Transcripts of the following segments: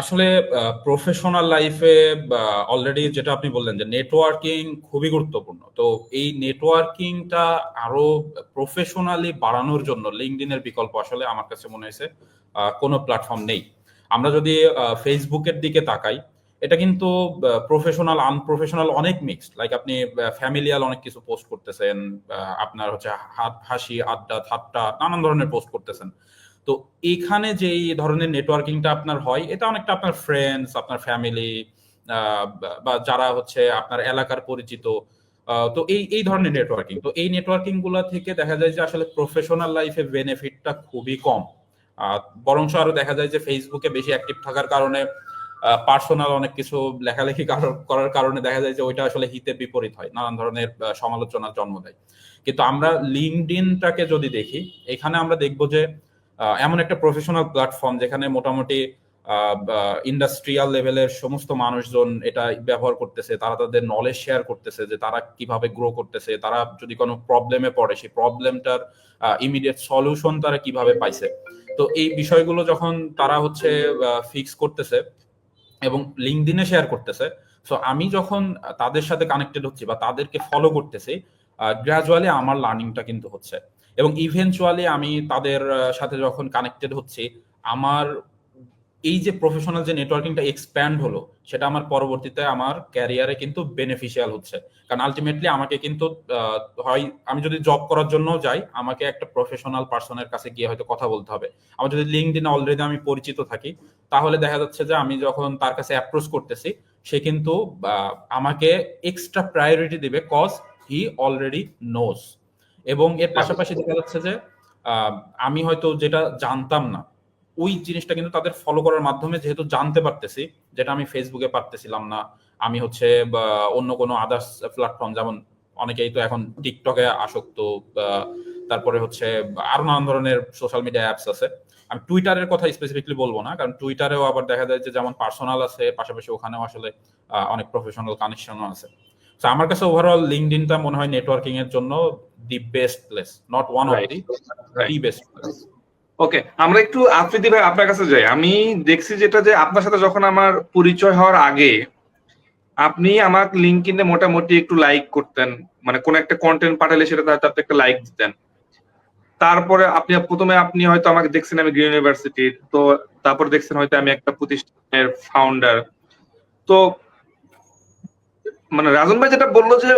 আসলে প্রফেশনাল লাইফে অলরেডি যেটা আপনি বললেন যে নেটওয়ার্কিং খুবই গুরুত্বপূর্ণ। তো এই নেটওয়ার্কিংটা আরও প্রফেশনালি বাড়ানোর জন্য লিঙ্কডিনের বিকল্প আসলে আমার কাছে মনে হয়েছে কোনো প্ল্যাটফর্ম নেই। আমরা যদি ফেসবুকের দিকে তাকাই, এটা কিন্তু প্রফেশনাল আনপ্রফেশনাল অনেক মিক্সড লাইক আপনি ফ্যামিলিয়াল অনেক কিছু পোস্ট করতেছেন আপনার হচ্ছে হাত, হাসি, আড্ডা, ঠাট্টা, নানান ধরনের পোস্ট করতেছেন। তো এখানে যে ধরনের নেটওয়ার্কিংটা আপনার হয়, এটা অনেকটা আপনার ফ্রেন্ডস আপনার ফ্যামিলি বা যারা হচ্ছে আপনার এলাকার পরিচিত তো এই এই ধরনের নেটওয়ার্কিং তো এই নেটওয়ার্কিংগুলা থেকে দেখা যায় যে আসলে প্রফেশনাল লাইফে বেনিফিটটা খুবই কম। বরঞ্চ আরও দেখা যায় যে ফেসবুকে বেশি অ্যাক্টিভ থাকার কারণে পার্সোনাল অনেক কিছু লেখালেখি কারো- করার কারণে দেখা যায় যে ওইটা আসলে হিতে বিপরীত হয়, নানান ধরনের সমালোচনার জন্ম দেয়। কিন্তু আমরা লিঙ্কডিনটাকে যদি দেখি, এখানে আমরা দেখব যে এমন একটা প্রফেশনাল প্ল্যাটফর্ম যেখানে মোটামুটি ইন্ডাস্ট্রিয়াল লেভেলের সমস্ত মানুষজন এটা ব্যবহার করতেছে, তারা তাদের নলেজ শেয়ার করতেছে যে তারা কীভাবে গ্রো করতেছে, তারা যদি কোনো প্রবলেমে পড়ে, সেই প্রবলেমটার ইমিডিয়েট সলিউশন তারা কীভাবে পাইছে। তো এই বিষয়গুলো যখন তারা হচ্ছে ফিক্স করতেছে এবং লিঙ্কডিনে শেয়ার করতেছে সো আমি যখন তাদের সাথে কানেক্টেড হচ্ছি বা তাদেরকে ফলো করতেছি গ্রাজুয়ালি আমার লার্নিংটা কিন্তু হচ্ছে। এবং ইভেনচুয়ালি আমি তাদের সাথে যখন কানেক্টেড হচ্ছি, আমার এই যে প্রফেশনাল যে নেটওয়ার্কিংটা এক্সপ্যান্ড হলো, সেটা আমার পরবর্তীতে আমার ক্যারিয়ারে কিন্তু বেনিফিশিয়াল হচ্ছে। কারণ আলটিমেটলি আমাকে কিন্তু হয়, আমি যদি জব করার জন্য যাই, আমাকে একটা প্রফেশনাল পার্সনের কাছে গিয়ে হয়তো কথা বলতে হবে। আমার যদি লিঙ্কডিনে অলরেডি আমি পরিচিত থাকি, তাহলে দেখা যাচ্ছে যে আমি যখন তার কাছে অ্যাপ্রোচ করতেছি, সে কিন্তু আমাকে এক্সট্রা প্রায়োরিটি দিবে কজ হি অলরেডি নোজ এবং এর পাশাপাশি দেখা যাচ্ছে যে আমি হয়তো যেটা জানতাম না, ওই জিনিসটা কিন্তু তাদের ফলো করার মাধ্যমে যেহেতু জানতে পারতেছি, যেটা আমি ফেসবুকে পারতেছিলাম না, আমি হচ্ছে অন্য কোনো আদার্স প্ল্যাটফর্ম যেমন অনেকেই তো এখন টিকটকে আসক্ত তারপরে হচ্ছে আরও নানান ধরনের সোশ্যাল মিডিয়া অ্যাপস আছে। আমি টুইটারের কথা স্পেসিফিকলি বলব না, কারণ টুইটারেও আবার দেখা যায় যে যেমন পার্সোনাল আছে, পাশাপাশি ওখানেও আসলে অনেক প্রফেশনাল কানেকশনও আছে। আমার কাছে ওভারঅল লিঙ্কডিনটা মনে হয় নেটওয়ার্কিং এর জন্য the best place not one of the the best place okay আমরা একটু আফ্রিদি ভাই আপনার কাছে যাই। আমি দেখছি যেটা যে আপনার সাথে যখন আমার পরিচয় হওয়ার আগে আপনি আমাকে লিঙ্কডিনে মোটামুটি একটু লাইক করতেন মানে কোন একটা কন্টেন্ট পাঠালে সেটা আপনি একটা লাইক দিতেন। তারপরে আপনি প্রথমে আপনি হয়তো আমাকে দেখছেন আমি গ্রিন ইউনিভার্সিটির তো তারপর দেখছেন হয়তো আমি একটা প্রতিষ্ঠানের ফাউন্ডার তো মানে রাজন ভাই যেটা বলল যে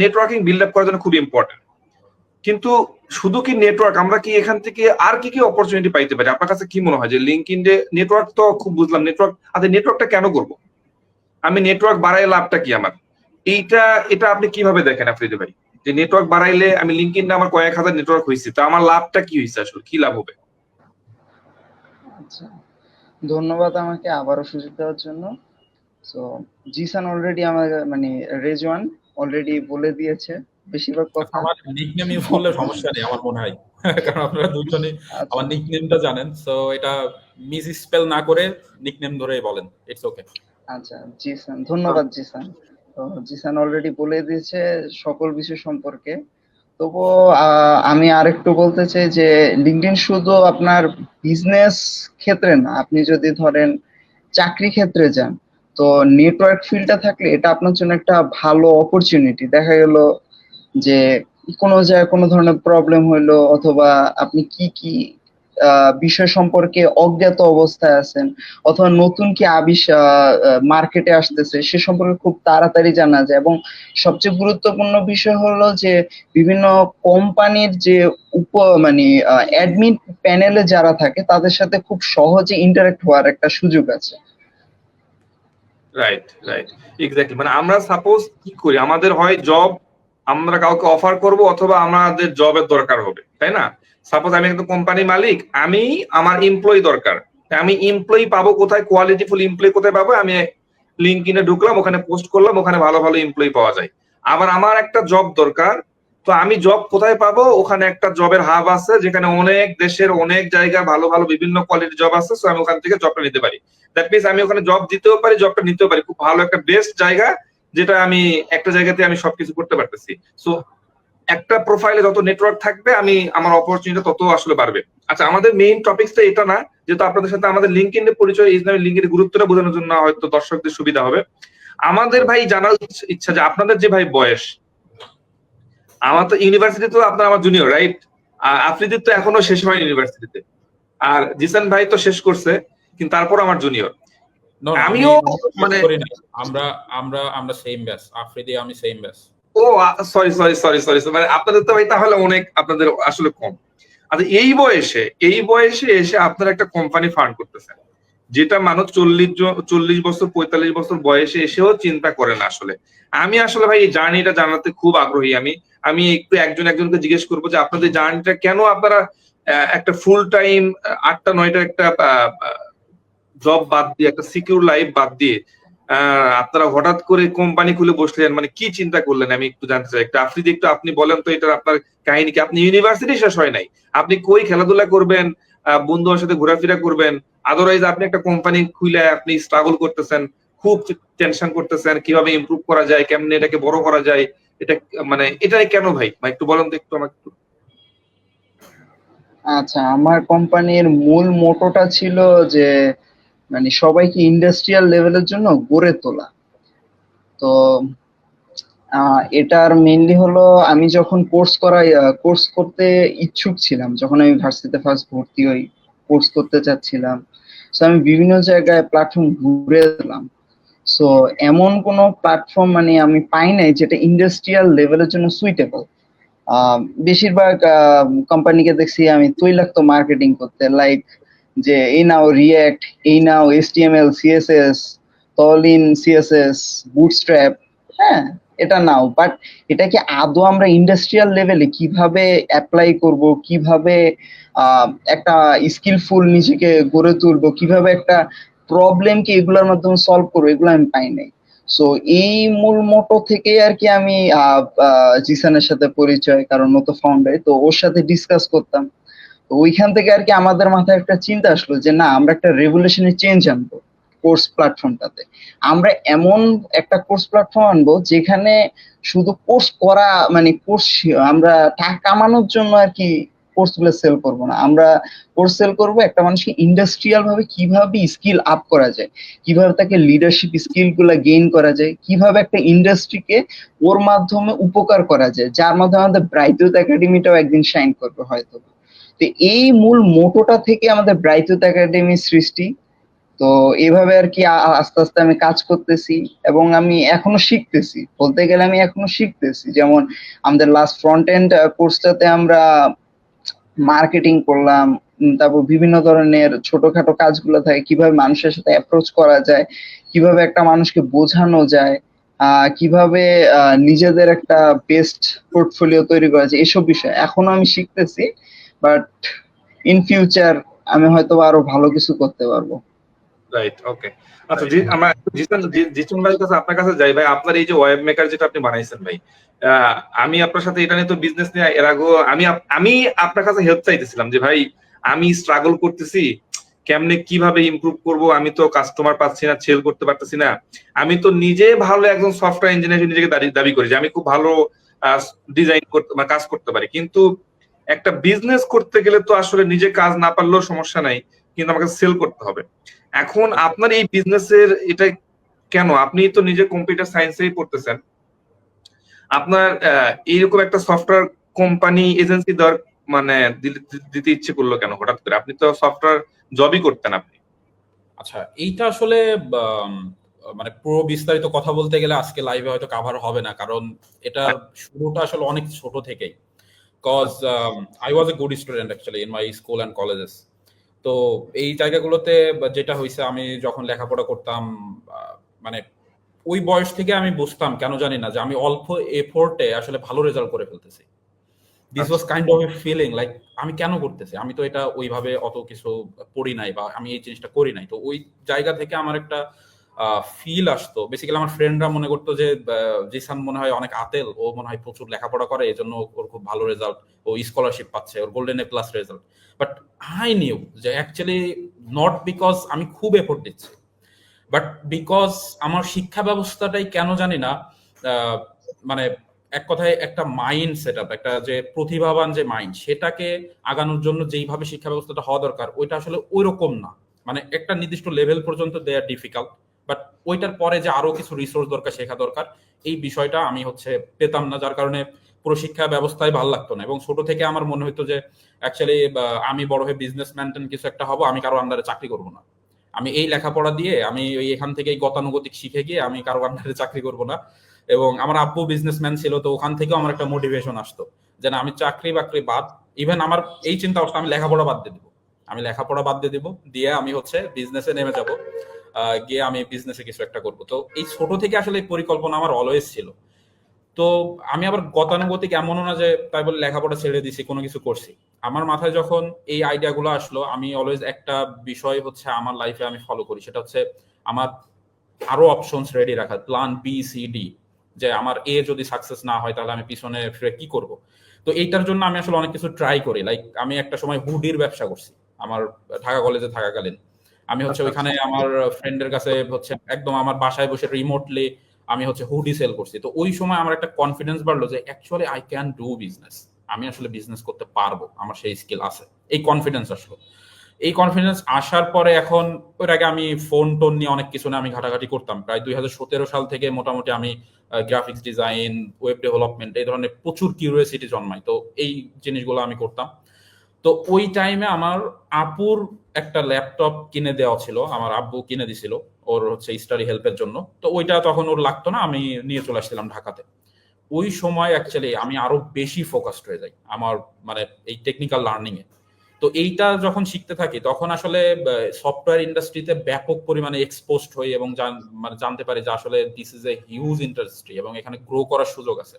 নেটওয়ার্কিং বিল্ড আপ করার জন্য খুব ইম্পর্টেন্ট কিন্তু শুধু কি নেটওয়ার্ক আমরা কি এখান থেকে আর কি কি অপরচুনিটি পাইতে পারি? আপনার কাছে কি মনে হয় যে লিঙ্ক ইন্ডে নেটওয়ার্ক তো খুব বুঝলাম নেটওয়ার্ক আচ্ছা নেটওয়ার্কটা কেন করব? আমি নেটওয়ার্ক বাড়াই লাভটা কি আমার? এইটা, এটা আপনি কীভাবে দেখেন আফ্রিদি ভাই? যে নেটওয়ার্ক বাড়াইলে আমি লিঙ্ক ইন্ডে আমার কয়েক হাজার নেটওয়ার্ক হয়েছে তো আমার লাভটা কি হয়েছে আসলে? কি লাভ হবে? আচ্ছা ধন্যবাদ আমাকে আবারও সুযোগ দেওয়ার জন্য। সো জিসান অলরেডি আমার মানে রেজওয়ান অলরেডি বলে দিয়েছে। বেশিরভাগ কথা আমার নিকনেম ইউজ করলে সমস্যা নেই আমার মনে হয়। কারণ আপনারা দুজনই আচ্ছা, আমার নিকনেমটা জানেন। সো এটা মিস স্পেল না করে নিকনেম ধরেই বলেন ইটস ওকে আচ্ছা জিসান ধন্যবাদ জিসান তো জিসান অলরেডি বলে দিয়েছে সকল বিষয় সম্পর্কে। আহ, আমি আরেকটু বলতে চাই যে লিঙ্কডইন শুধু আপনার বিজনেস ক্ষেত্রে না আপনি যদি ধরেন চাকরি ক্ষেত্রে যান তো নেটওয়ার্ক ফিল্ডটা থাকলে এটা আপনার জন্য একটা ভালো অপরচুনিটি দেখা গেল যে কোনো জায়গায় কোনো ধরনের প্রবলেম হইল অথবা আপনি কি কি বিষয় সম্পর্কে অজ্ঞাত অবস্থায় আছেন অথবা নতুন কি আবিষ মার্কেটে আসতেছে, সে সম্পর্কে খুব তাড়াতাড়ি জানা যায় এবং সবচেয়ে গুরুত্বপূর্ণ বিষয় হলো যে বিভিন্ন কোম্পানির যে উপ মানে অ্যাডমিন প্যানেলে যারা থাকে তাদের সাথে খুব সহজে ইন্টারেক্ট হওয়ার একটা সুযোগ আছে। রাইট রাইট এক্স্যাক্টলি মানে আমরা সাপোজ কি করি? আমাদের হয় জব আমরা কাউকে অফার করব অথবা আমাদের জবের দরকার হবে, তাই না? সাপোজ আমি একটা কোম্পানি মালিক, আমি আমার এমপ্লয়ি দরকার। আমি এমপ্লয়ি পাবো কোথায়? কোয়ালিটিফুল এমপ্লয়ি কোথায় পাবো? আমি লিঙ্ক ইনে ঢুকলাম, ওখানে পোস্ট করলাম, ওখানে ভালো ভালো এমপ্লয়ি পাওয়া যায়। আবার আমার একটা জব দরকার তো আমি জব কোথায় পাবো? ওখানে একটা জবের হাব আছে, যেখানে অনেক দেশের অনেক জায়গায় ভালো ভালো, বিভিন্ন কোয়ালিটির জব আছে আমি ওখান থেকে জবটা নিতে পারি। দ্যাট মিনস আমি ওখানে জব দিতেও পারি জবটা নিতেও পারি। খুব ভালো একটা বেস্ট জায়গা, যেটা আমি একটা জায়গাতে আমি সবকিছু করতে পারতেছি। সো একটা প্রোফাইলে যত নেটওয়ার্ক থাকবে, আমি আমার অপরচুনিটি তত আসলে বাড়বে। আচ্ছা আমাদের মেইন টপিকসটা এটা না, যেহেতু আপনাদের সাথে আমাদের লিঙ্ক ইন পরিচয়, এই লিঙ্কের গুরুত্বটা বোঝানোর জন্য হয়তো দর্শকদের সুবিধা হবে। আমাদের ভাই জানার ইচ্ছা যে আপনাদের যে ভাই বয়স আমার তো ইউনিভার্সিটি তো আপনার আমার জুনিয়র রাইট আফ্রিদির তো এখনও শেষ হয়নি ইউনিভার্সিটিতে আর জিসান ভাই তো শেষ করছে কিন্তু তারপর আমার জুনিয়র আমিও মানে- আমরা আমরা আমরা সেম ব্যাচ আফ্রিদি আমি সেম ব্যাচ ও সরি সরি সরি সরি মানে আপনাদের তো ভাই তাহলে অনেক আপনাদের আসলে কম। আচ্ছা এই বয়সে এই বয়সে এসে আপনারা একটা কোম্পানি ফান্ড করতেছেন। যেটা মানুষ চল্লিশ চল্লিশ বছর, পঁয়তাল্লিশ বছর বয়সে এসেও চিন্তা করে না আসলে। আমি আসলে ভাই এই জার্নিটা জানাতে খুব আগ্রহী আমি। আমি একটু একজন একজনকে জিজ্ঞেস করব যে আপনাদের জার্নিটা কেন আপনারা একটা ফুল টাইম আটটা, নয়টা একটা জব বাদ দিয়ে, একটা সিকিউর লাইফ বাদ দিয়ে আপনারা হঠাৎ করে কোম্পানি খুলে বসলেন মানে কি চিন্তা করলেন? আমি একটু জানতে চাই। একটু আফ্রিদি একটু আপনি বলেন তো এটা আপনার কাহিনী কি? আপনি ইউনিভার্সিটি শেষ হয় নাই। আপনি কই খেলাধুলা করবেন? আহ, বন্ধুদের সাথে ঘোরাফেরা করবেন। আদারওয়াইজ আপনি একটা কোম্পানি খুলে আপনি স্ট্রাগল করতেছেন খুব টেনশন করতেছেন কীভাবে ইমপ্রুভ করা যায় কেমনে এটাকে বড় করা যায় এটা মানে এটাই কেন ভাই? ভাই একটু বলেন তো একটু আমাকে একটু। আচ্ছা আমার কোম্পানির মূল মোটোটা ছিল যে মানে সবাইকে ইন্ডাস্ট্রিয়াল লেভেলের জন্য গড়ে তোলা। তো এটার মেইনলি হলো আমি যখন কোর্স করাই কোর্স করতে ইচ্ছুক ছিলাম, যখন আমি ভার্সিটিতে ফার্স্ট ভর্তি হই কোর্স করতে চাচ্ছিলাম। সো আমি বিভিন্ন জায়গায় প্ল্যাটফর্ম ঘুরে এলাম। সো এমন কোনো প্ল্যাটফর্ম মানে আমি পাই নাই যেটা ইন্ডাস্ট্রিয়াল লেভেলের জন্য সুইটেবল বেশিরভাগ কোম্পানিকে দেখছি আমি তৈলাক্ত মার্কেটিং করতে লাইক যে, এই নাও রিয়েক্ট এই নাও এসটিএমএল সিএসএস তলিন সিএসএস বুটস্ট্র্যাপ হ্যাঁ? এটা নাও বাট এটাকে আদৌ আমরা ইন্ডাস্ট্রিয়াল লেভেলে কীভাবে অ্যাপ্লাই করব, কীভাবে একটা স্কিলফুল নিজেকে গড়ে তুলবো, কীভাবে একটা প্রবলেমকে এগুলোর মাধ্যমে সলভ করব, এগুলো আমি পাই নাই। সো এই মূল মোটো থেকে আর কি আমি জিসানের সাথে পরিচয়, কারণ ও তো ফাউন্ডার তো ওর সাথে ডিসকাস করতাম। তো ওইখান থেকে আর কি আমাদের মাথায় একটা চিন্তা আসলো যে না, আমরা একটা রেভলিউশনারি চেঞ্জ আনব। কোর্স প্ল্যাটফর্মটাতে আমরা এমন একটা কোর্স প্ল্যাটফর্ম আনব যেখানে শুধু কোর্স করা মানে কোর্স আমরা টাকা কামানোর জন্য আর কি কোর্সগুলো সেল করব না। আমরা কোর্স সেল করব একটা মানুষকে ইন্ডাস্ট্রিয়াল ভাবে কীভাবে স্কিল আপ করা যায়, কীভাবে তাকে লিডারশিপ স্কিলগুলা গেইন করা যায়, কীভাবে একটা ইন্ডাস্ট্রিকে ওর মাধ্যমে উপকার করা যায়, যার মাধ্যমে আমাদের ব্রাইটুথ একাডেমিটাও একদিন শাইন করবে হয়তো। তো এই মূল মোটোটা থেকে আমাদের ব্রাইটুথ একাডেমি সৃষ্টি। তো এইভাবে আর কি আস্তে আস্তে আমি কাজ করতেছি এবং আমি এখনও শিখতেছি। বলতে গেলে আমি এখনও শিখতেছি। যেমন আমাদের লাস্ট ফ্রন্ট এন্ড কোর্সটাতে আমরা মার্কেটিং করলাম তারপর বিভিন্ন ধরনের ছোটখাটো কাজগুলো থাকে, কীভাবে মানুষের সাথে অ্যাপ্রোচ করা যায়, কীভাবে একটা মানুষকে বোঝানো যায় কীভাবে নিজেদের একটা বেস্ট পোর্টফোলিও তৈরি করা যায়, এসব বিষয়। এখনও আমি শিখতেছি বাট ইন ফিউচার আমি হয়তো আরও ভালো কিছু করতে পারব। রাইট ওকে আচ্ছা জি আমরা ভাইয়ের কাছে আপনার কাছে যাই। ভাই আপনার এই যে ওয়েব মেকার যেটা আপনি বানাইছেন ভাই আমি আপনার সাথে এটা নিয়ে তো বিজনেস নিয়ে এর আগেও আমি আমি আপনার কাছে হেল্প চাইতেছিলাম যে ভাই আমি স্ট্রাগল করতেছি কেমনে কীভাবে ইমপ্রুভ করব? আমি তো কাস্টমার পাচ্ছি না সেল করতে পারতেছি না। আমি তো নিজে ভালো একজন সফটওয়্যার ইঞ্জিনিয়ার নিজেকে দাবি- দাবি করি যে আমি খুব ভালো ডিজাইন করতে বা কাজ করতে পারি। কিন্তু একটা বিজনেস করতে গেলে তো আসলে নিজে কাজ না পারলেও সমস্যা নাই কিন্তু আমাকে সেল করতে হবে। এখন আপনার এই বিজনেসের এটা কেন? আপনি তো নিজে কম্পিউটার সায়েন্সেই পড়তেছেন আপনার এইরকম একটা সফটওয়্যার কোম্পানি এজেন্সি দেওয়ার মানে দিতে ইচ্ছে করল কেন হঠাৎ করে? আপনি তো সফটওয়্যার জবই করতেন আপনি। আচ্ছা এইটা আসলে মানে পুরো বিস্তারিত কথা বলতে গেলে আজকে লাইভে হয়তো কাভার হবে না কারণ এটা শুরুটা আসলে অনেক ছোট থেকেই। Cause I was a good student actually in my school and colleges তো এই জায়গাগুলোতে যেটা হয়েছে আমি যখন লেখাপড়া করতাম মানে ওই বয়স থেকে আমি বুঝতাম, কেন জানি না, যে আমি অল্প এফোর্টে আসলে ভালো রেজাল্ট করে ফেলতেছি। This was kind of a feeling like আমি কেন করতেছি? আমি তো এটা ওইভাবে অত কিছু পড়ি নাই বা আমি এই জিনিসটা করি নাই। তো ওই জায়গা থেকে আমার একটা ফিল আসতো। বেসিক্যালি আমার ফ্রেন্ডরা মনে করতো যে জিসান মনে হয় অনেক আতেল, ও মনে হয় প্রচুর লেখাপড়া করে এই জন্য ওর খুব ভালো রেজাল্ট ও স্কলারশিপ পাচ্ছে, ওর golden A plus result but I knew যে অ্যাকচুয়ালি নট বিকজ আমি খুব এফোর্ট দিচ্ছি বাট বিকজ আমার শিক্ষা ব্যবস্থাটাই কেন জানি না মানে এক কথায় একটা মাইন্ড সেট আপ একটা যে প্রতিভাবান যে মাইন্ড সেটাকে আগানোর জন্য যেইভাবে শিক্ষা ব্যবস্থাটা হওয়া দরকার, ওইটা আসলে ওই রকম না। মানে একটা নির্দিষ্ট লেভেল পর্যন্ত দেয়ার ডিফিকাল্ট বাট ওইটার পরে যে আরও কিছু রিসোর্স দরকার, শেখা দরকার, এই বিষয়টা আমি হচ্ছে পেতাম না, যার কারণে পুরো শিক্ষা ব্যবস্থায় ভালো লাগতো না। এবং ছোট থেকে আমার মনে হতো যে অ্যাকচুয়ালি আমি বড় হয়ে বিজনেস ম্যানটেন কিছু একটা হব, আমি কারও আন্ডারে চাকরি করব না। আমি এই লেখাপড়া দিয়ে, আমি ওই এখান থেকে গতানুগতিক শিখে গিয়ে, আমি কারও আন্ডারে চাকরি করব না। এবং আমার আব্বু বিজনেসম্যান ছিল, তো ওখান থেকেও আমার একটা মোটিভেশন আসতো যে, না, আমি চাকরি বাকরি বাদ ইভেন আমার এই চিন্তা আসতো আমি লেখাপড়া বাদ দিয়ে দিব। আমি লেখাপড়া বাদ দিয়ে দিব, দিয়ে আমি হচ্ছে বিজনেসে নেমে যাব। গিয়ে আমি বিজনেসে কিছু একটা করব। তো এই ছোট থেকে আসলে এই পরিকল্পনা আমার অলওয়েজ ছিল। তো আমি আবার গতানুগতিক এমনও না যে, তাই বলে লেখাপড়া ছেড়ে দিছি, কোনো কিছু করছি। আমার মাথায় যখন এই আইডিয়াগুলো আসলো, আমি অলওয়েজ একটা বিষয় হচ্ছে আমার লাইফে আমি ফলো করি। সেটা হচ্ছে আমার আরও অপশনস রেডি রাখা প্ল্যান বি সি ডি যে আমার এ যদি সাকসেস না হয়, তাহলে আমি পিছনে ফিরে কি করব? তো এইটার জন্য আমি আসলে অনেক কিছু ট্রাই করি। লাইক আমি একটা সময় হুডির ব্যবসা করছি। আমার ঢাকা কলেজে থাকাকালীন। আমি হচ্ছে ওইখানে আমার ফ্রেন্ডের কাছে হচ্ছে একদম আমার বাসায় বসে রিমোটলি আমি হচ্ছে হুডি সেল করছি। তো ওই সময় আমার একটা কনফিডেন্স বাড়লো যে actually I can do business আমি আসলে বিজনেস করতে পারব আমার সেই স্কিল আছে। এই কনফিডেন্স আসলো। এই কনফিডেন্স আসার পরে এখন ওর আগে আমি ফোন টোন নিয়ে অনেক কিছু না আমি ঘাটাঘাটি করতাম। প্রায় দুই হাজার সতেরো সাল থেকে মোটামুটি আমি গ্রাফিক্স ডিজাইন ওয়েব ডেভেলপমেন্ট এই ধরনের প্রচুর কিউরিয়াসিটি জন্মাই তো এই জিনিসগুলো আমি করতাম। তো ওই টাইমে আমার আপুর একটা ল্যাপটপ কিনে দেওয়া ছিল, আমার আব্বু কিনে দিছিল, ওর হচ্ছে স্টাডি হেল্পের জন্য। তো ওইটা তখন ওর লাগতো না, আমি নিয়ে চলে আসছিলাম ঢাকাতে। ওই সময় অ্যাকচুয়ালি আমি আরও বেশি ফোকাসড হয়ে যাই, আমার মানে এই টেকনিক্যাল লার্নিং এ তো এইটা যখন শিখতে থাকি, তখন আসলে সফটওয়্যার ইন্ডাস্ট্রিতে ব্যাপক পরিমাণে এক্সপোজড হই এবং মানে জানতে পারি যে আসলে this is a huge industry এবং এখানে গ্রো করার সুযোগ আছে।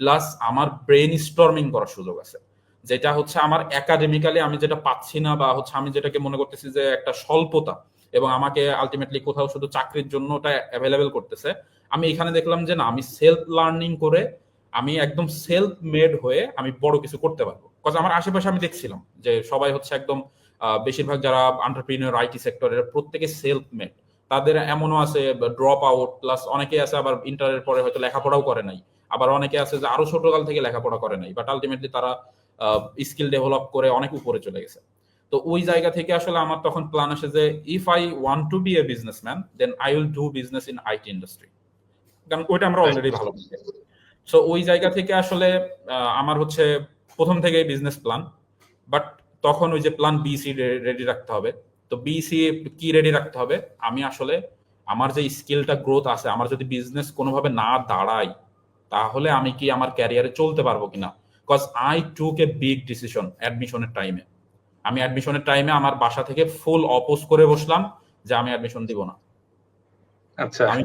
প্লাস আমার ব্রেন স্টর্মিং করার সুযোগ আছে। যেটা হচ্ছে আমার একাডেমিক্যালি আমি যেটা পাচ্ছি না বা হচ্ছে আমি যেটাকে মনে করতেছি যে একটা স্বল্পতা এবং আমাকে আলটিমেটলি কোথাও শুধু চাকরির জন্য ওটা অ্যাভেলেবেল করতেছে, আমি এখানে দেখলাম যে না, আমি সেলফ লার্নিং করে আমি একদম সেলফ মেড হয়ে আমি বড় কিছু করতে পারব। কজ আমার আশেপাশে আমি দেখছিলাম যে সবাই হচ্ছে একদম বেশিরভাগ যারা আন্টারপ্রিনিয়র আইটি সেক্টরের প্রত্যেকে সেলফ মেড তাদের এমনও আছে ড্রপ আউট প্লাস অনেকে আছে আবার ইন্টারের পরে হয়তো লেখাপড়াও করে নাই। আবার অনেকে আছে যে আরও ছোটকাল থেকে লেখাপড়া করে নাই বাট আলটিমেটলি তারা স্কিল ডেভেলপ করে অনেক উপরে চলে গেছে। তো ওই জায়গা থেকে আসলে আমার তখন প্ল্যান আসে যে if I want to be a businessman then I will do business in IT industry কারণ ওইটা আমরা অলরেডি ভালো সো ওই জায়গা থেকে আসলে আমার হচ্ছে প্রথম থেকেই বিজনেস প্ল্যান বাট তখন ওই যে প্ল্যান বিসি রেডি রাখতে হবে। তো বিসি কি রেডি রাখতে হবে? আমি আসলে আমার যে স্কিলটা গ্রোথ আছে আমার যদি বিজনেস কোনোভাবে না দাঁড়াই তাহলে আমি কি আমার ক্যারিয়ারে চলতে পারব কিনা? Because I took a big decision অ্যাডমিশনের টাইমে আমি অ্যাডমিশনের টাইমে আমার বাসা থেকে ফুল অপোজ করে বসলাম যে আমি অ্যাডমিশন দিব না। আচ্ছা। আমি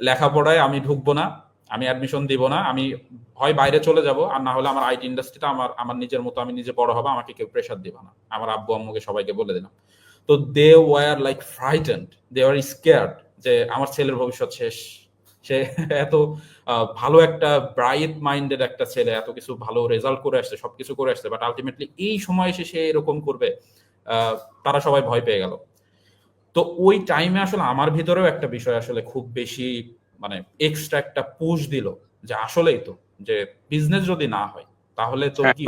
লেখাপড়ায় আমি ঢুকবো না আমি অ্যাডমিশন দিব না আমি হয় বাইরে চলে যাব আর না হলে আমার আইটি ইন্ডাস্ট্রিটা আমার আমার নিজের মতো আমি নিজে বড় হব আমাকে কেউ প্রেশার দিবে না। আমার আব্বু আম্মুকে সবাইকে বলে দিলাম। তো they were like frightened they are scared যে আমার ছেলের ভবিষ্যৎ শেষ। সে এত ভালো একটা ব্রাইট মাইন্ডের একটা ছেলে এত কিছু ভালো রেজাল্ট করে আসছে সবকিছু করে আসছে বাট আলটিমেটলি এই সময় এসে সে এরকম করবে তারা সবাই ভয় পেয়ে গেল। তো ওই টাইমে আসলে আমার ভিতরেও একটা বিষয় আসলে খুব বেশি মানে এক্সট্রা একটা পুশ দিল যে আসলেই তো যে বিজনেস যদি না হয় তাহলে তো কি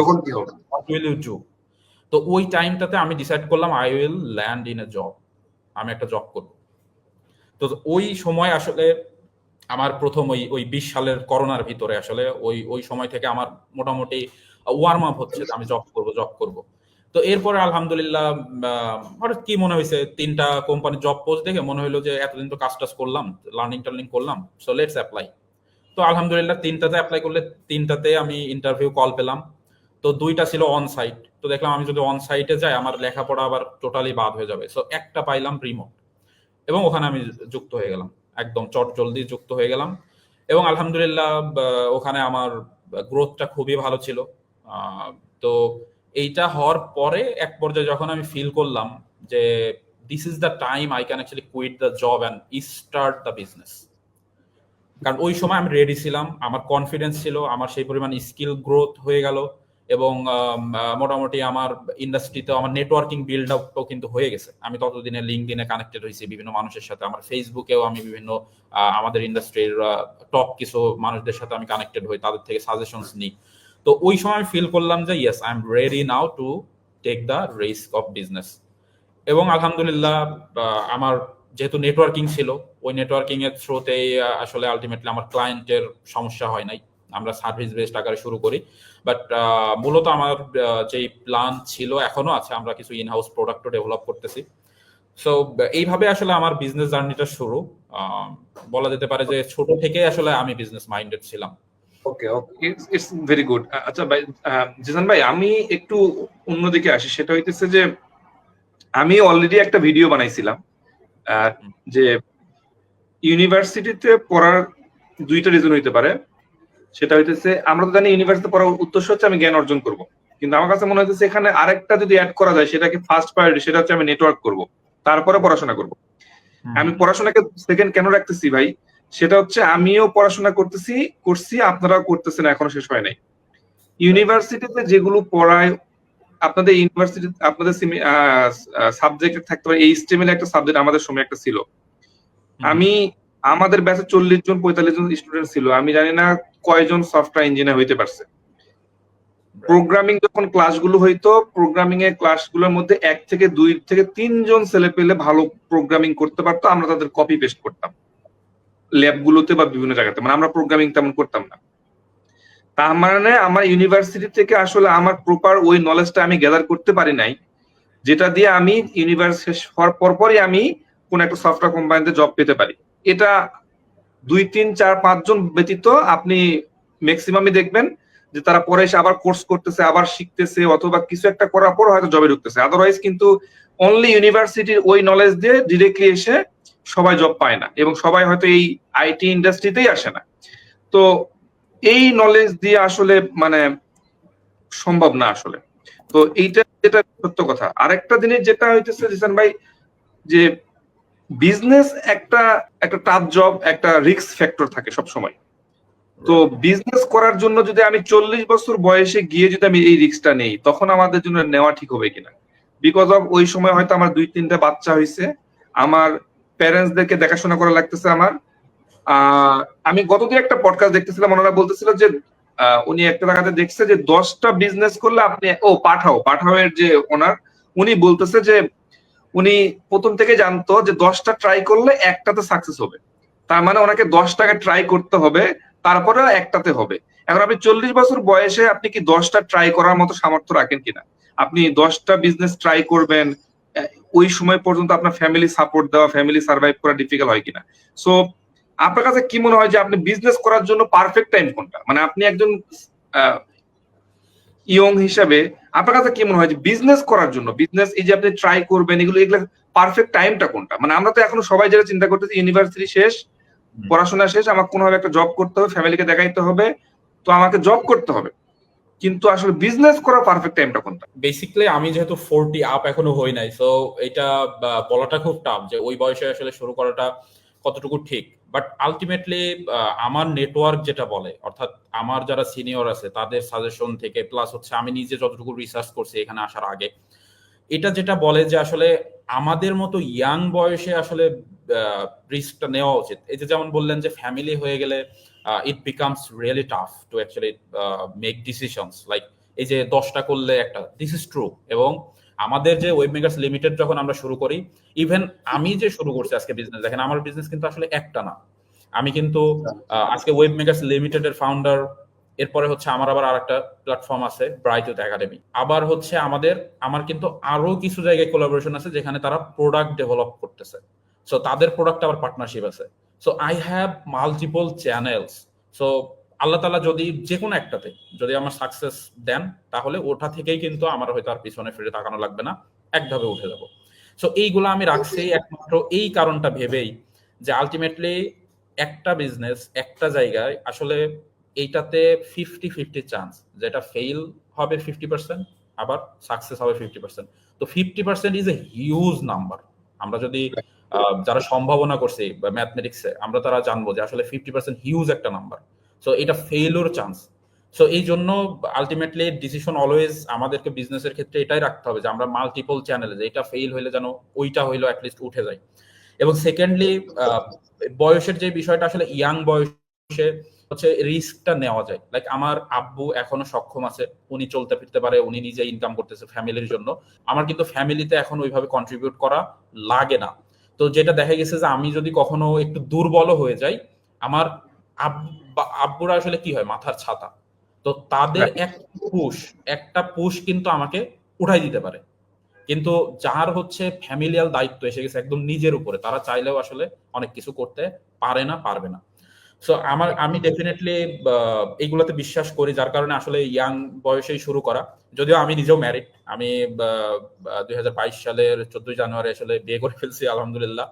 উইল ইউ ডু তো ওই টাইমটাতে আমি ডিসাইড করলাম I will land in a job আমি একটা জব করব। তো ওই সময় আসলে আমার প্রথম ওই ওই বিশ সালের করোনার ভিতরে আসলে ওই ওই সময় থেকে আমার মোটামুটি ওয়ার্ম আপ হচ্ছে, আমি জব করব জব করব। তো এরপরে আলহামদুলিল্লাহ হঠাৎ কি মনে হয়েছে, তিনটা কোম্পানি জব পোস্ট দেখে মনে হলো যে এতদিন তো কাজ টাজ করলাম লার্নিং টার্নিং করলাম সো লেটস অ্যাপ্লাই তো আলহামদুলিল্লাহ তিনটাতে অ্যাপ্লাই করলে তিনটাতে আমি ইন্টারভিউ কল পেলাম। তো দুইটা ছিল অন সাইট তো দেখলাম আমি যদি অন সাইটে যাই, আমার লেখাপড়া আবার টোটালি বাদ হয়ে যাবে। সো একটা পাইলাম রিমোট এবং ওখানে আমি যুক্ত হয়ে গেলাম। একদম চট জলদি যুক্ত হয়ে গেলাম। এবং আলহামদুলিল্লাহ ওখানে আমার গ্রোথটা খুবই ভালো ছিল। তো এইটা হওয়ার পরে এক পর্যায়ে যখন আমি ফিল করলাম যে this is the time I can actually quit the job and start the business কারণ ওই সময় আমি রেডি ছিলাম, আমার কনফিডেন্স ছিল, আমার সেই পরিমাণ স্কিল গ্রোথ হয়ে গেল। এবং মোটামুটি আমার ইন্ডাস্ট্রিতে আমার নেটওয়ার্কিং বিল্ড আপও কিন্তু হয়ে গেছে। আমি ততদিনে লিঙ্ক লিঙ্কডিনে কানেক্টেড হয়েছি বিভিন্ন মানুষের সাথে। আমার ফেসবুকেও আমি বিভিন্ন আমাদের ইন্ডাস্ট্রির টপ কিছু মানুষদের সাথে আমি কানেক্টেড হই, তাদের থেকে সাজেশনস নিই। তো ওই সময় আমি ফিল করলাম যে yes I am ready now to take the risk of business এবং আলহামদুলিল্লাহ আমার যেহেতু নেটওয়ার্কিং ছিল, ওই নেটওয়ার্কিং এর থ্রুতেই আসলে আলটিমেটলি আমার ক্লায়েন্টের সমস্যা হয় নাই। আমরা সার্ভিস বেসড আকারে শুরু করি। বাট মূলত আমার যেই প্ল্যান ছিল এখনও আছে আমরা কিছু ইন হাউস প্রোডাক্টও ডেভেলপ করতেছি। সো এইভাবে আসলে আমার বিজনেস জার্নিটা শুরু। বলা যেতে পারে যে ছোট থেকে আসলে আমি বিজনেস মাইন্ডেড ছিলাম। Okay okay it's very good আচ্ছা ভাই জিসান ভাই আমি একটু অন্যদিকে আসি। সেটা হইতেছে যে আমি অলরেডি একটা ভিডিও বানাইছিলাম যে ইউনিভার্সিটিতে পড়ার দুইটা রিজন হইতে পারে। সেটা হইতেছে আমরা তো জানি ইউনিভার্সিটি পড়ার উদ্দেশ্য হচ্ছে আমি জ্ঞান অর্জন করব। কিন্তু আমার কাছে মনে হচ্ছে এখানে আরেকটা যদি অ্যাড করা যায় সেটাকে ফার্স্ট প্রায়োরিটি সেটা হচ্ছে আমি নেটওয়ার্ক করব। তারপরে পড়াশোনা করব। আমি পড়াশোনাকে সেকেন্ড কেন রাখতেছি ভাই? সেটা হচ্ছে আমিও পড়াশোনা করতেছি করছি আপনারাও করতেছেন এখনও শেষ হয় নাই। ইউনিভার্সিটিতে যেগুলো পড়ায় আপনাদের ইউনিভার্সিটি আপনাদের সাবজেক্ট থাকতে পারে এই স্টেমের একটা সাবজেক্ট আমাদের সময় একটা ছিল। আমি আমাদের ব্যাচে চল্লিশ জন, পঁয়তাল্লিশ জন স্টুডেন্ট ছিল। আমি জানি না কয়জন সফটওয়্যার ইঞ্জিনিয়ার হইতে পারছে। প্রোগ্রামিং যখন ক্লাসগুলো হইতো প্রোগ্রামিং এর ক্লাসগুলোর মধ্যে এক থেকে দুই থেকে তিনজন ছেলে পেলে ভালো প্রোগ্রামিং করতে পারতো, আমরা তাদের কপি পেস্ট করতাম। ল্যাবগুলোতে বা বিভিন্ন জায়গাতে। মানে আমরা প্রোগ্রামিং তেমন করতাম না। তার মানে আমার ইউনিভার্সিটি থেকে আসলে আমার প্রপার ওই নলেজটা আমি গ্যাদার করতে পারি নাই, যেটা দিয়ে আমি ইউনিভার্সিটি হওয়ার পরপরই আমি কোন একটা সফটওয়্যার কোম্পানিতে জব পেতে পারি। এটা দুই, তিন, চার পাঁচজন ব্যতীত আপনি ম্যাক্সিমামই দেখবেন যে তারা পরে এসে আবার কোর্স করতেছে, আবার শিখতেছে অথবা কিছু একটা করার পর হয়তো জবে ঢুকতেছে। আদারওয়াইজ কিন্তু অনলি ইউনিভার্সিটির ওই নলেজ দিয়ে ডিরেক্টলি এসে সবাই জব পায় না এবং সবাই হয়তো এই আইটি ইন্ডাস্ট্রিতেই আসে না। তো এই নলেজ দিয়ে আসলে মানে সম্ভব না আসলে। তো এইটা যেটা সত্য কথা। আরেকটা জিনিস যেটা হইতেছে, জিসান ভাই, যে বিজনেস একটা একটা টাফ জব একটা রিস্ক ফ্যাক্টর থাকে সব সময় তো বিজনেস করার জন্য যদি আমি চল্লিশ বছর বয়সে গিয়ে যদি আমি এই রিস্কটা নেই, তখন আমাদের জন্য নেওয়া ঠিক হবে কিনা? বিকজ অফ ওই সময় হয়তো আমার দুই, তিনটা বাচ্চা হয়েছে আমার প্যারেন্টসদেরকে দেখাশোনা করা লাগতেছে আমার। আমি গতদিন একটা পডকাস্ট দেখতেছিলাম, ওনারা বলতেছিল যে উনি একটা জায়গাতে দেখছে যে দশটা বিজনেস করলে আপনি, ও, পাঠাও পাঠাও এর যে ওনার উনি বলতেছে যে উনি প্রথম থেকে জানতো যে দশটা ট্রাই করলে একটাতে সাকসেস হবে। তার মানে ওনাকে দশ টাকা ট্রাই করতে হবে, তারপরে একটাতে হবে। এখন আপনি চল্লিশ বছর বয়সে আপনি কি দশটা ট্রাই করার মতো সামর্থ্য রাখেন কিনা? আপনি দশটা বিজনেস ট্রাই করবেন ওই সময় পর্যন্ত আপনার ফ্যামিলি সাপোর্ট দেওয়া ফ্যামিলি সার্ভাইভ করা ডিফিকাল্ট হয় কিনা? সো আপনার কাছে কি মনে হয় যে আপনি বিজনেস করার জন্য পারফেক্ট টাইম কোনটা? মানে আপনি একজন ইয়ং হিসাবে আপনার কাছে কি মনে হয় যে বিজনেস করার জন্য বিজনেস এই যে আপনি ট্রাই করবেন এগুলো এগুলো পারফেক্ট টাইমটা কোনটা? মানে আমরা তো এখনও সবাই যেটা চিন্তা করতেছি ইউনিভার্সিটি শেষ পড়াশোনা শেষ আমার কোনোভাবে একটা জব করতে হবে ফ্যামিলিকে দেখাইতে হবে তো আমাকে জব করতে হবে। কিন্তু আসলে বিজনেস করার পারফেক্ট টাইমটা কোনটা? বেসিক্যালি আমি যেহেতু ফোরটি আপ এখনও হই নাই সো এটা বলাটা খুব টাফ যে ওই বয়সে আসলে শুরু করাটা কতটুকু ঠিক। বাট আলটিমেটলি আমার নেটওয়ার্ক যেটা বলে, অর্থাৎ আমার যারা সিনিয়র আছে, তাদের সাজেশন থেকে প্লাস হচ্ছে আমি নিজে যতটুকু রিসার্চ করছি এখানে আসার আগে, এটা যেটা বলে যে আসলে আমাদের মতো ইয়াং বয়সে আসলে রিস্কটা নেওয়া উচিত। এই যে যেমন বললেন যে ফ্যামিলি হয়ে গেলে it becomes really tough to actually make decisions like এই যে দশটা করলে একটা দিস ইজ ট্রু এবং আমাদের যে ওয়েব মেগার্স লিমিটেড যখন আমরা শুরু করি ইভেন আমি যে শুরু করছি আজকে বিজনেস দেখেন আমার বিজনেস কিন্তু আসলে একটা না। আমি কিন্তু আজকে ওয়েব মেগার্স লিমিটেড এর ফাউন্ডার এরপরে হচ্ছে আমার আবার আর একটা প্ল্যাটফর্ম আছে ব্রাইট একাডেমি আবার হচ্ছে আমাদের, আমার কিন্তু আরও কিছু জায়গায় কোলাবোরেশন আছে যেখানে তারা প্রোডাক্ট ডেভেলপ করতেছে। সো তাদের প্রোডাক্ট আবার পার্টনারশিপ আছে। So I have multiple channels so আল্লাহ তালা যদি যে কোনো একটাতে যদি আমার সাকসেস দেন তাহলে ওটা থেকেই কিন্তু আমার হয়তো আর পিছনে ফিরে তাকানো লাগবে না একভাবে উঠে যাব। সো এইগুলো আমি রাখছি একমাত্র এই কারণটা ভেবেই যে আলটিমেটলি একটা বিজনেস একটা জায়গায় আসলে এইটাতে ফিফটি ফিফটি চান্স যেটা ফেল হবে ফিফটি পার্সেন্ট আবার সাকসেস হবে ফিফটি পার্সেন্ট তো fifty percent is a huge number আমরা যদি আহ, যারা সম্ভাবনা করছি বা ম্যাথমেটিক্সে আমরা তারা জানব যে আসলে ফিফটি পার্সেন্ট হিউজ একটা নাম্বার সো এটা ফেইলোর চান্স সো এই জন্য আলটিমেটলি ডিসিশন অলওয়েজ আমাদেরকে বিজনেসের ক্ষেত্রে এটাই রাখতে হবে যে আমরা মাল্টিপল চ্যানেলে এটা ফেইল হইলে যেন ওইটা হইল অ্যাটলিস্ট উঠে যায়। এবং সেকেন্ডলি বয়সের যে বিষয়টা আসলে ইয়াং বয়সে হচ্ছে রিস্কটা নেওয়া যায়। লাইক আমার আব্বু এখনও সক্ষম আছে, উনি চলতে ফিরতে পারে, উনি নিজে ইনকাম করতেছে ফ্যামিলির জন্য। আমার কিন্তু ফ্যামিলিতে এখন ওইভাবে কন্ট্রিবিউট করা লাগে না। তো যেটা দেখা গেছে যে আমি যদি কখনো একটু দুর্বল হয়ে যাই, আমার আব্বুরা আসলে কি হয়? মাথার ছাতা। তো তাদের এক পুশ একটা পুশ কিন্তু আমাকে উঠাই দিতে পারে। কিন্তু যার হচ্ছে ফ্যামিলিয়াল দায়িত্ব এসে গেছে একদম নিজের উপরে। তারা চাইলেও আসলে অনেক কিছু করতে পারে না পারবে না। সো আমার আমি ডেফিনেটলি এইগুলোতে বিশ্বাস করি যার কারণে আসলে ইয়াং বয়সেই শুরু করা। যদিও আমি নিজেও ম্যারিড আমি দুই হাজার বাইশ সালের চোদ্দই জানুয়ারি আসলে বিয়ে করে ফেলছি আলহামদুলিল্লাহ।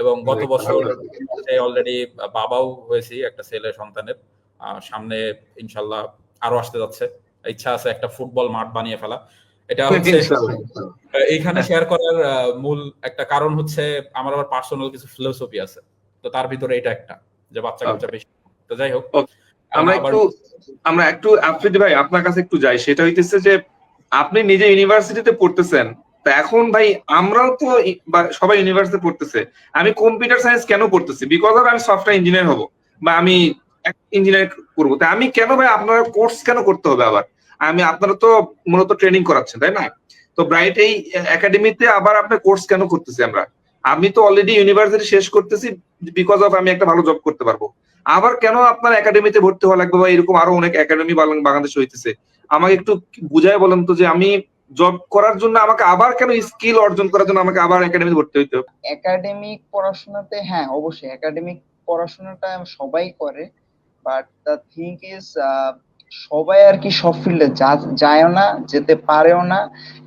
এবং গত বছর অলরেডি বাবাও হয়েছি একটা ছেলে সন্তানের। সামনে ইনশাল্লাহ আরও আসতে যাচ্ছে। ইচ্ছা আছে একটা ফুটবল মাঠ বানিয়ে ফেলা। এটা হচ্ছে এইখানে শেয়ার করার মূল একটা কারণ হচ্ছে আমার আবার পার্সোনাল কিছু ফিলোসফি আছে। তো তার ভিতরে এটা একটা যে বাচ্চা কাচ্চা বেশি। তো যাই হোক আমরা একটু আমরা একটু আফ্রিদি ভাই আপনার কাছে একটু যাই। সেটা হইতেছে যে আপনি নিজে ইউনিভার্সিটিতে পড়তেছেন এখন ভাই, আমরাও তো সবাই ইউনিভার্সিটিতে পড়তেছে। আমি কম্পিউটার সায়েন্স কেন পড়তেছি? বিকজ অফ আমি সফটওয়্যার ইঞ্জিনিয়ার হব, বা আমি ইঞ্জিনিয়ার করব। তা আমি কেন ভাই, আপনারা কোর্স কেন করতে হবে আবার? আমি, আপনারা তো মূলত ট্রেনিং করাচ্ছেন, তাই না? তো ব্রাইট এই একাডেমিতে আবার আপনার কোর্স কেন করতেছি আমরা? আমি তো অলরেডি ইউনিভার্সিটি শেষ করতেছি বিকজ অফ আমি একটা ভালো জব করতে পারব। আবার কেন আপনার একাডেমিতে ভর্তি হওয়া লাগবে? বা এরকম আরও অনেক একাডেমি বাংলাদেশে হইতেছে। আমাকে একটু বুঝায় বলেন তো যে আমি জব করার জন্য আমাকে আবার কেন স্কিল অর্জন করার জন্য আমাকে আবার একাডেমিতে ভর্তি হইতে হবে? একাডেমিক পড়াশোনাতে হ্যাঁ অবশ্যই একাডেমিক পড়াশোনাটা সবাই করে বাট দ্য থিং ইজ সবাই আর কি সব ফিল্ডে যায়ও না, যেতে পারেও না।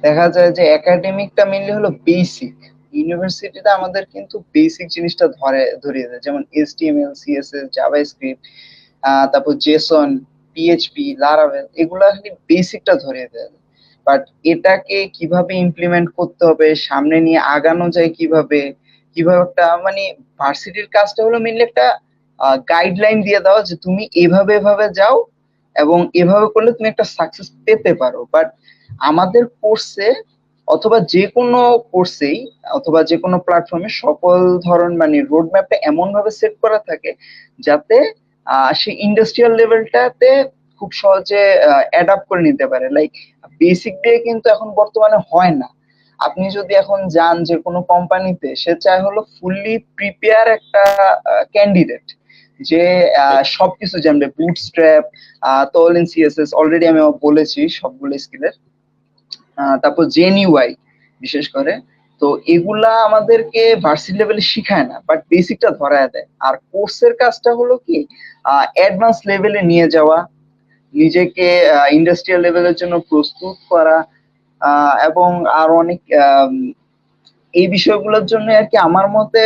দেখা যায় যে একাডেমিকটা মেনলি হলো বেসিক ইউনিভার্সিটিতে আমাদের কিন্তু বেসিক জিনিসটা ধরে ধরিয়ে দেয়, যেমন এইচটিএমএল সিএসএস জাভাস্ক্রিপ্ট তারপর জেসন পিএইচপি লারাভেল এগুলো খালি বেসিকটা ধরিয়ে দেয়। বাট এটাকে কীভাবে ইমপ্লিমেন্ট করতে হবে সামনে নিয়ে আগানো যায় কীভাবে কীভাবে একটা মানে ভার্সিটির কাজটা হলো মেনলি একটা গাইডলাইন দিয়ে দাও যে তুমি এভাবে এভাবে যাও এবং এভাবে করলে তুমি একটা সাকসেস পেতে পারো। বাট আমাদের কোর্সে অথবা যে কোনো কোর্সেই অথবা যে কোনো প্ল্যাটফর্মে সকল ধরন মানে রোড ম্যাপটা এমন ভাবে সেট করা থাকে যাতে আহ, সে ইন্ডাস্ট্রিয়াল লেভেলটাতে খুব সহজে অ্যাডাপ্ট করে নিতে পারে। লাইক বেসিক দিয়ে কিন্তু এখন বর্তমানে হয় না। আপনি যদি এখন যান যে কোনো কোম্পানিতে সে চাই হলো ফুললি প্রিপেয়ার একটা ক্যান্ডিডেট যে সবকিছু জানবে। Bootstrap tailwind CSS already আমি বলেছি সবগুলো স্কিলের তারপর জেনইউআই বিশেষ করে। তো এগুলা আমাদেরকে ভার্সিটি লেভেলে শিখায় না বাট বেসিকটা ধরায় দেয়। আর কোর্সের কাজটা হলো কি অ্যাডভান্স লেভেলে নিয়ে যাওয়া নিজেকে ইন্ডাস্ট্রিয়াল লেভেলের জন্য প্রস্তুত করা এবং আর অনেক এই বিষয়গুলোর জন্য আর কি আমার মতে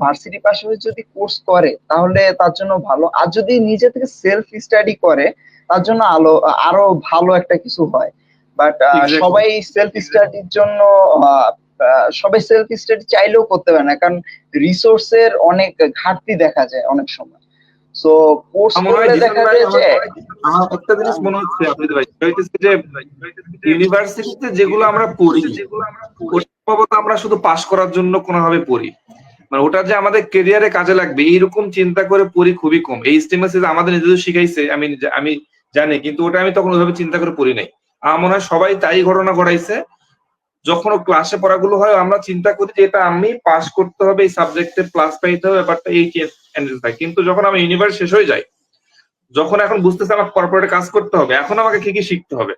ভার্সিটি পাশাপাশি যদি কোর্স করে তাহলে তার জন্য ভালো। আর যদি নিজে থেকে সেলফ স্টাডি করে তার জন্য আলো আরও ভালো একটা কিছু হয়। বাট. সবাই সেলফ স্টাডির জন্য সবাই সেলফ স্টাডি চাইলেও করতে পারে না। কারণ রিসোর্সের অনেক ঘাটতি দেখা যায় অনেক সময়। সো কোর্স করলে দেখা ভাই, যায় যে আমার- একটা জিনিস মনে হচ্ছে আপনি ভাই হইতেছে যে ইউনিভার্সিটিতে যেগুলো আমরা পড়ি ওটা সম্ভবত আমরা শুধু পাশ করার জন্য কোনোভাবে পড়ি। মানে ওটা যে আমাদের কেরিয়ারে কাজে লাগবে এইরকম চিন্তা করে পড়ি খুবই কম। এই স্টিমাসে আমাদের নিজেদের শিখাইছে আমি আমি জানি কিন্তু ওটা আমি তখন ওইভাবে চিন্তা করে পড়ি নাই। আমার মনে হয় সবাই তাই ঘটনা ঘটাইছে যখন ও ক্লাসে পড়াগুলো হয় আমরা চিন্তা করি যে এটা আমি পাস করতে হবে এই সাবজেক্টে প্লাস পাইতে হবে ব্যাপারটা এই টেন্ডেন্স থাকে কিন্তু যখন আমি ইউনিভার্স শেষ হয়ে যাই যখন এখন বুঝতেছে আমার কর্পোরেটে কাজ করতে হবে এখন আমাকে কি কি শিখতে হবে?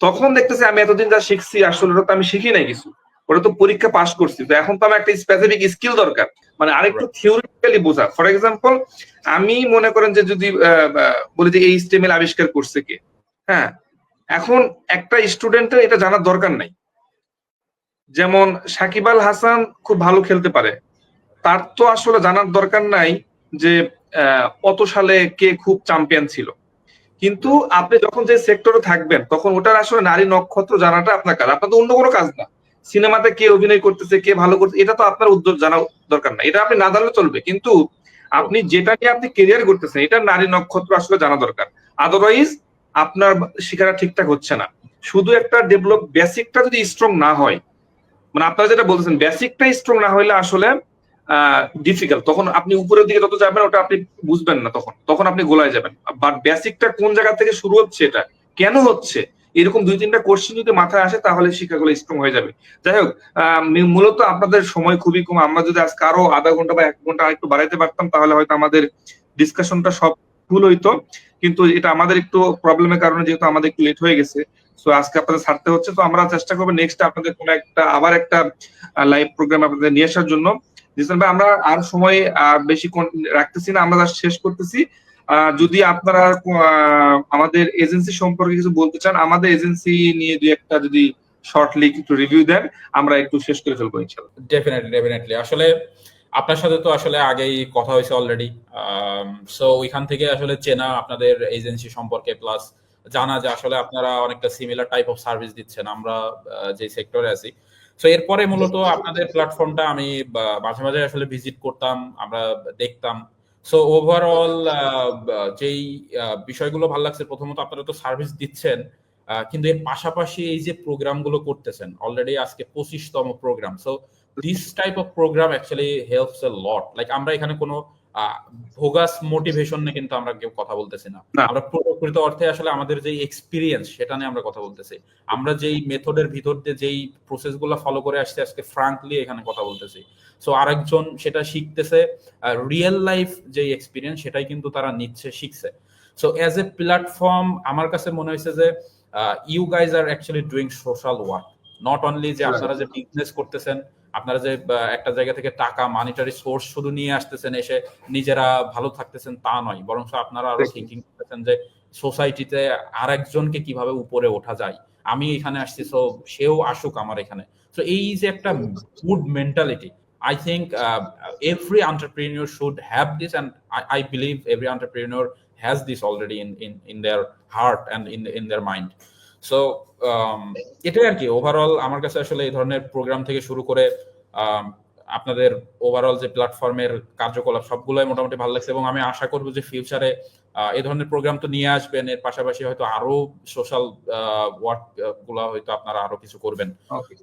তখন দেখতেছি আমি এতদিন যা শিখছি আসলে ওটা তো আমি শিখি নাই কিছু। ওটা তো পরীক্ষা পাস করছি। তো এখন তো আমার একটা স্পেসিফিক স্কিল দরকার। মানে আরেকটু থিওরিক্যালি বোঝা। ফর এক্সাম্পল আমি মনে করেন যে যদি বলি যে এই স্টেমেল আবিষ্কার করছে কে? হ্যাঁ? এখন একটা স্টুডেন্টের এটা জানার দরকার নাই। যেমন সাকিব আল হাসান খুব ভালো খেলতে পারে। তার তো আসলে জানার দরকার নাই যে কত সালে কে খুব চ্যাম্পিয়ন ছিল। কিন্তু আপনি যখন যে সেক্টরে থাকবেন, তখন ওটার আসলে নারী নক্ষত্র জানাটা আপনার কাজ। আপনার তো অন্য কোনো কাজ না। সিনেমাতে কে অভিনয় করতেছে, কে ভালো করতেছে, এটা তো আপনার উদ্যোগ জানা দরকার না এটা আপনি না জানলে চলবে। কিন্তু আপনি যেটা নিয়ে আপনি কেরিয়ার করতেছেন এটা নারী নক্ষত্র আসলে জানা দরকার। আদারওয়াইজ আপনার শিক্ষাটা ঠিকঠাক হচ্ছে না। শুধু একটা ডেভেলপ বেসিকটা যদি স্ট্রং না হয় মানে আপনারা যেটা বলতেছেন বেসিকটা স্ট্রং না হলে আসলে ডিফিকাল্ট তখন আপনি উপরের দিকে যত যাবেন, ওটা আপনি বুঝবেন না তখন। তখন আপনি গোলায় যাবেন। বাট বেসিকটা কোন জায়গা থেকে শুরু হচ্ছে এটা? কেন হচ্ছে? এরকম দুই, তিনটা কোশ্চেন যদি মাথায় আসে, তাহলে শিক্ষাগুলো স্ট্রং হয়ে যাবে। যাই হোক মূলত আপনাদের সময় খুবই কম। আমরা যদি আজকে আরও আধা ঘণ্টা বা এক ঘণ্টা একটু বাড়াইতে পারতাম, তাহলে হয়তো আমাদের ডিসকাশনটা সব ফুল হইতো। কিন্তু এটা আমাদের একটু প্রবলেমের কারণে যেহেতু আমাদের একটু লেট হয়ে গেছে। সো আজকে আপনাদের ছাড়তে হচ্ছে। তো আমরা চেষ্টা করব নেক্সট আপনাদের কোনো একটা, আবার একটা লাইভ প্রোগ্রাম আপনাদের নিয়ে আসার জন্য। জিসান ভাই, আমরা আর সময় বেশি রাখতেছি না, আমরা শেষ করতেছি। যদি আপনারা আমাদের এজেন্সি সম্পর্কে কিছু বলতে চান, আমাদের এজেন্সি নিয়ে দুই একটা যদি শর্টলি একটু রিভিউ দেন, আমরা একটু শেষ করে ফেলব ইনশাল্লাহ ডেফিনেটলি ডেফিনেটলি আসলে আপনার সাথে তো আসলে আগেই কথা হয়েছে অলরেডি সো ওইখান থেকে আসলে চেনা আপনাদের এজেন্সি সম্পর্কে প্লাস জানা যে আসলে আপনারা অনেকটা সিমিলার টাইপ অফ সার্ভিস দিচ্ছেন, আমরা যে সেক্টরে আছি। সো এরপরে মূলত আপনাদের প্ল্যাটফর্মটা আমি মাঝে মাঝে আসলে ভিজিট করতাম, আমরা দেখতাম। সো ওভারঅল যেই বিষয়গুলো ভালো লাগছে, প্রথমত আপনারা তো সার্ভিস দিচ্ছেন কিন্তু এর পাশাপাশি এই যে প্রোগ্রামগুলো করতেছেন অলরেডি আজকে পঁচিশতম program so this type of program actually helps a lot like আমরা এখানে কোনো ভোগাস মোটিভেশন নিয়ে কিন্তু আমরা কেউ কথা বলতেছি না। আমরা প্রকৃত অর্থে আসলে আমাদের যে এক্সপিরিয়েন্স সেটা নিয়ে আমরা কথা বলতেছি। আমরা যেই মেথডের ভিতর দিয়ে যেই প্রসেসগুলো ফলো করে আসছি আজকে ফ্রাঙ্কলি এখানে কথা বলতেছি। সো আরেকজন সেটা শিখতেছে রিয়েল লাইফ যে এক্সপিরিয়েন্স সেটাই কিন্তু তারা নিচ্ছে শিখছে। সো অ্যাজ এ প্ল্যাটফর্ম আমার কাছে মনে হয়েছে যে you guys are actually doing social work not only যে আপনারা যে বিজনেস করতেছেন আপনারা যে একটা জায়গা থেকে টাকা মানিটারি সোর্স শুধু নিয়ে আসতেছেন এসে নিজেরা ভালো থাকতেছেন তা নয় বরং আপনারা আরও. থিঙ্কিং করতেছেন যে সোসাইটিতে আর একজনকে কীভাবে উপরে ওঠা যায় আমি এখানে আসছি সো সেও আসুক আমার এখানে তো এই যে একটা good mentality I think uh, every entrepreneur should have this, and I, I believe every entrepreneur has this already in in in their heart and in in their mind. So um, এটাই আর কি overall আমার কাছে আসলে এই ধরনের programme থেকে শুরু করে um, আপনাদের ওভারঅল যে প্ল্যাটফর্মের কার্যকলাপ সবগুলোই মোটামুটি ভালো লাগছে এবং আমি আশা করব যে ফিউচারে এই ধরনের প্রোগ্রাম তো নিয়ে আসবেন এর পাশাপাশি হয়তো আরও সোশ্যাল ওয়ার্কগুলা হয়তো আপনারা আরও কিছু করবেন।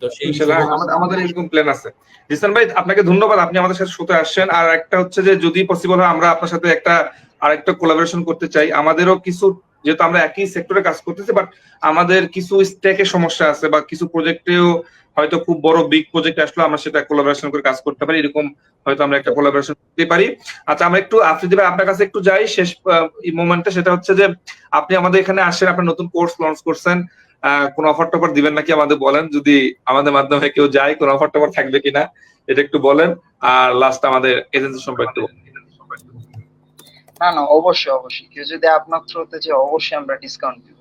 তো সেই আমাদের আমাদের এরকম প্ল্যান আছে। জিসান ভাই আপনাকে ধন্যবাদ আপনি আমাদের সাথে শোতে আসছেন। আর একটা হচ্ছে যে যদি পসিবল হয় আমরা আপনার সাথে একটা আরেকটা কোলাবোরেশন করতে চাই। আমাদেরও কিছু যেহেতু আমরা একই সেক্টরে কাজ করতেছি বাট আমাদের কিছু স্টেকের সমস্যা আছে বা কিছু প্রজেক্টেও হয়তো খুব বড় বিগ প্রজেক্ট আসলে, আমরা সেটা কোলাবোরেশন করে কাজ করতে পারি। এরকম হয়তো আমরা একটা কোলাবোরেশন করতে পারি। আচ্ছা আমরা একটু আফ্রিদি ভাই, আপনার কাছে একটু যাই। শেষ মোমেন্টে সেটা হচ্ছে যে, আপনি আমাদের এখানে আসেন, আপনার নতুন কোর্স লঞ্চ করছেন। কোনো অফার টফার দিবেন নাকি আমাদের বলেন? যদি আমাদের মাধ্যমে কেউ যায়, কোনো অফার টফার থাকবে কিনা, এটা একটু বলেন। আর লাস্ট আমাদের এজেন্সি সম্পর্কে একটু বলেন। না না অবশ্যই অবশ্যই। কেউ যদি আপনার থ্রুতে যে অবশ্যই আমরা ডিসকাউন্ট দিব।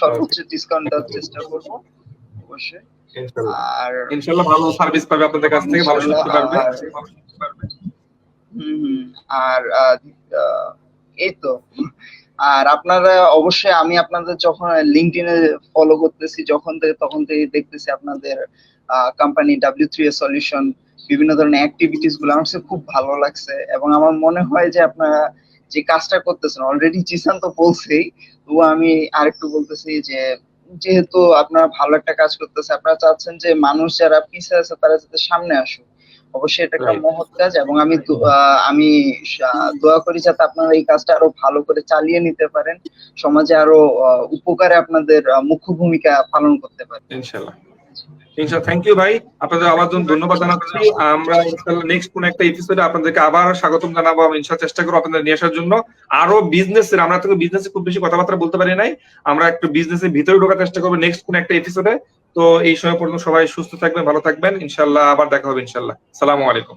সর্বোচ্চ ডিসকাউন্ট দেওয়ার চেষ্টা করব অবশ্যই। আর ইনশাল্লাহ ভালো সার্ভিস পাবে আপনাদের কাছ থেকে ভালো শিখতে পারবে হুম হুম, আর এই তো। আর আপনারা অবশ্যই আমি আপনাদের যখন লিঙ্কডইনে ফলো করতেছি যখন থেকে তখন থেকে দেখতেছি আপনাদের company W three A solution বিভিন্ন ধরনের অ্যাক্টিভিটিসগুলো আমার কাছে খুব ভালো লাগছে এবং আমার মনে হয় যে আপনারা যে কাজটা করতেছেন অলরেডি জিসান তো বলছেই তবু আমি আরেকটু বলতেছি যে যেহেতু আপনারা ভালো একটা কাজ করতেছে আপনারা চাচ্ছেন যে মানুষ যারা পিছিয়ে আছে তারা যাতে সামনে আসুক। অবশ্যই এটা একটা. মহৎ কাজ এবং আমি আমি দোয়া করি যাতে আপনারা এই কাজটা আরও ভালো করে চালিয়ে নিতে পারেন। সমাজে আরও উপকারে আপনাদের মুখ্য ভূমিকা পালন করতে পারেন। ইনশাল্লাহ ইনশাল্লাহ থ্যাংক ইউ ভাই। আপনাদের আবার জন্য ধন্যবাদ জানাচ্ছি। আমরা ইনশাল্লাহ নেক্সট কোন একটা এপিসোডে আপনাদেরকে আবার স্বাগতম জানাব। আমি ইনশাল চেষ্টা করব আপনাদের নিয়ে আসার জন্য। আরও বিজনেসের আমরা তো বিজনেসে খুব বেশি কথাবার্তা বলতে পারি নাই। আমরা একটু বিজনেসের ভিতরে ঢোকার চেষ্টা করব নেক্সট কোন একটা এপিসোডে তো এই সময় পর্যন্ত সবাই সুস্থ থাকবেন, ভালো থাকবেন। ইনশাল্লাহ আবার দেখা হবে ইনশাল্লাহ সালামু আলাইকুম।